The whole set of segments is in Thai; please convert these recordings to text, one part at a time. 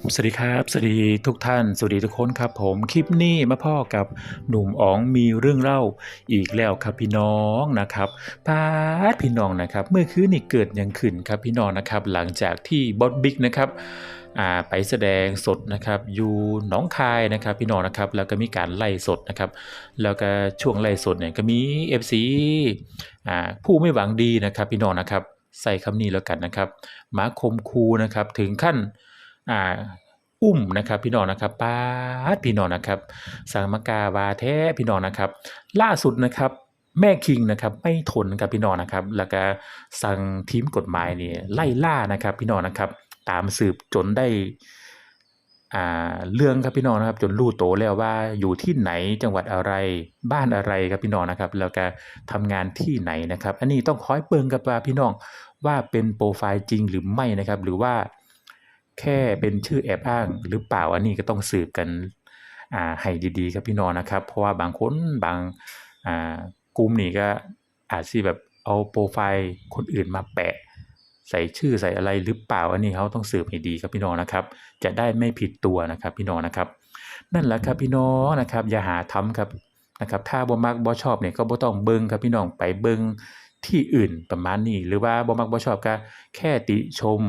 สวัสดีครับสวัสดีทุกท่าน สวัสดีทุกคนครับ ผมคลิปนี้มาพ่อกับหนุ่มอ๋องมีเรื่องเล่าอีกแล้วครับพี่น้องนะครับพาดพี่น้องนะครับ เมื่อคืนนี่เกิดยังขึ้นครับพี่น้องนะครับ หลังจากที่บอสบิ๊กนะครับไปแสดงสดนะครับอยู่หนองคายนะครับพี่น้องนะครับ แล้วก็มีการไล่สดนะครับ แล้วก็ช่วงไล่สดเนี่ยก็มี FC อ่าผู้ไม่หวังดีนะครับ พี่น้องนะครับ ใส่คำนี้แล้วกันนะครับมาคมคูนะครับถึงขั้น อ่าอุ้มนะครับพี่น้องนะครับป้าพี่น้องนะครับสังมกาวาแท้พี่น้องนะครับ ล่าสุดนะครับแม่คิงนะครับไม่ทนครับพี่น้องนะครับ แล้วก็สั่งทีมกฎหมายนี่ไล่ล่านะครับ พี่น้องนะครับ ตามสืบจนได้อ่าเรื่องครับพี่น้องนะครับ จนรู้โตวแล้วว่าอยู่ที่ไหนจังหวัดอะไรบ้านอะไรครับพี่น้องนะครับ แล้วก็ทำงานที่ไหนนะครับ อันนี้ต้องคอยเปิงกับว่าพี่น้องว่าเป็นโปรไฟล์จริงหรือไม่นะครับ หรือว่า แค่เป็นชื่อแอบอ้างหรือเปล่าอันนี้ก็ต้องสืบกันให้ดีๆครับพี่น้องนะครับ เพราะว่าบางคนบางกลุ่มนี่ก็อาจสิแบบเอาโปรไฟล์คนอื่นมาแปะ ใส่ชื่อใส่อะไรหรือเปล่าอันนี้เขาต้องสืบให้ดีครับพี่น้องนะครับ จะได้ไม่ผิดตัวนะครับพี่น้องนะครับ นั่นแหละครับพี่น้องนะครับ อย่าหาทำครับนะครับ ถ้าบ่มักบ่ชอบเนี่ยก็บ่ต้องเบิ่งครับพี่น้องไปเบิ่งที่อื่นประมาณนี้ หรือว่าบ่มักบ่ชอบก็แค่ติชม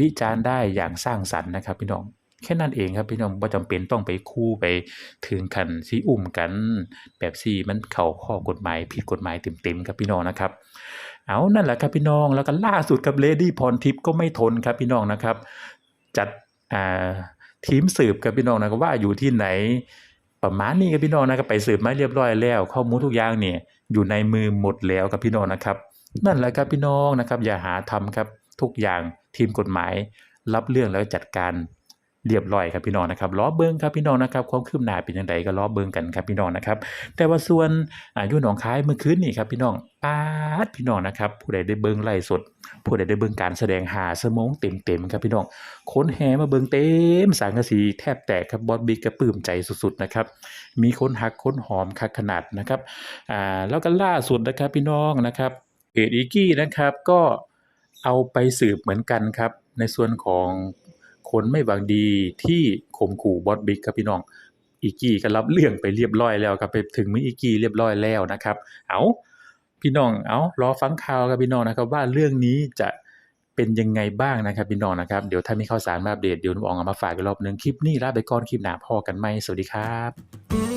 วิจารณ์ได้อย่างสร้างสรรค์นะครับพี่น้องแค่นั้นเองครับพี่น้องบ่จำเป็นต้องไปคู่ไปถึงขันสิอุ้มกัน แบบสิมันเข้าข้อกฎหมายผิดกฎหมายเต็มๆครับพี่น้องนะครับ เอานั่นแหละครับพี่น้องแล้วก็ล่าสุดกับเลดี้พรทิพย์ก็ไม่ทนครับพี่น้องนะครับ จัดอ่าทีมสืบครับพี่น้องนะครับว่าอยู่ที่ไหนประมาณนี้ครับพี่น้องนะครับไปสืบมาเรียบร้อยแล้ว ข้อมูลทุกอย่างเนี่ยอยู่ในมือหมดแล้วครับพี่น้องนะครับ นั่นแหละครับพี่น้องนะครับ อย่าหาทำครับทุกอย่าง ทีมกฎหมาย รับเรื่องแล้วจัดการเรียบร้อยครับพี่น้องนะครับล้อเบิ้งครับพี่น้องนะครับความคืบหน้าเป็นยังไงก็ล้อเบิ้งกันครับพี่น้องนะครับ แต่ว่าส่วนอายุหนองคายเมื่อคืนนี่ครับพี่น้องปาดพี่น้องนะครับ ผู้ใดได้เบิ้งไล่สด ผู้ใดได้เบิ้งการแสดงหาสมองเต็มๆครับพี่น้องค้นแห่มาเบิ้งเต็มสังกะสีแทบแตกครับบอสบิ๊กกระปื้มใจสุดๆนะครับมีคนหักค้นหอมคักขนาดนะครับอ่าแล้วก็ล่าสุดนะครับพี่น้องนะครับเอ็ดอีกี้นะครับก็ เอาไปสืบเหมือนกันครับ ในส่วนของคนไม่หวังดีที่ข่มขู่บอสบิ๊กครับพี่น้องอีกี้ก็รับเรื่องไปเรียบร้อยแล้วครับไปถึงมืออีกี้เรียบร้อยแล้วนะครับ เอาพี่น้องเอารอฟังข่าวครับพี่น้องนะครับ ว่าเรื่องนี้จะเป็นยังไงบ้างนะครับพี่น้องนะครับ เดี๋ยวถ้ามีข่าวสารมาอัปเดตเดี๋ยวผมเอามาฝากอีกรอบหนึงคลิปนี้ลาไปก่อนคลิปหน้าพอกันไหมสวัสดีครับ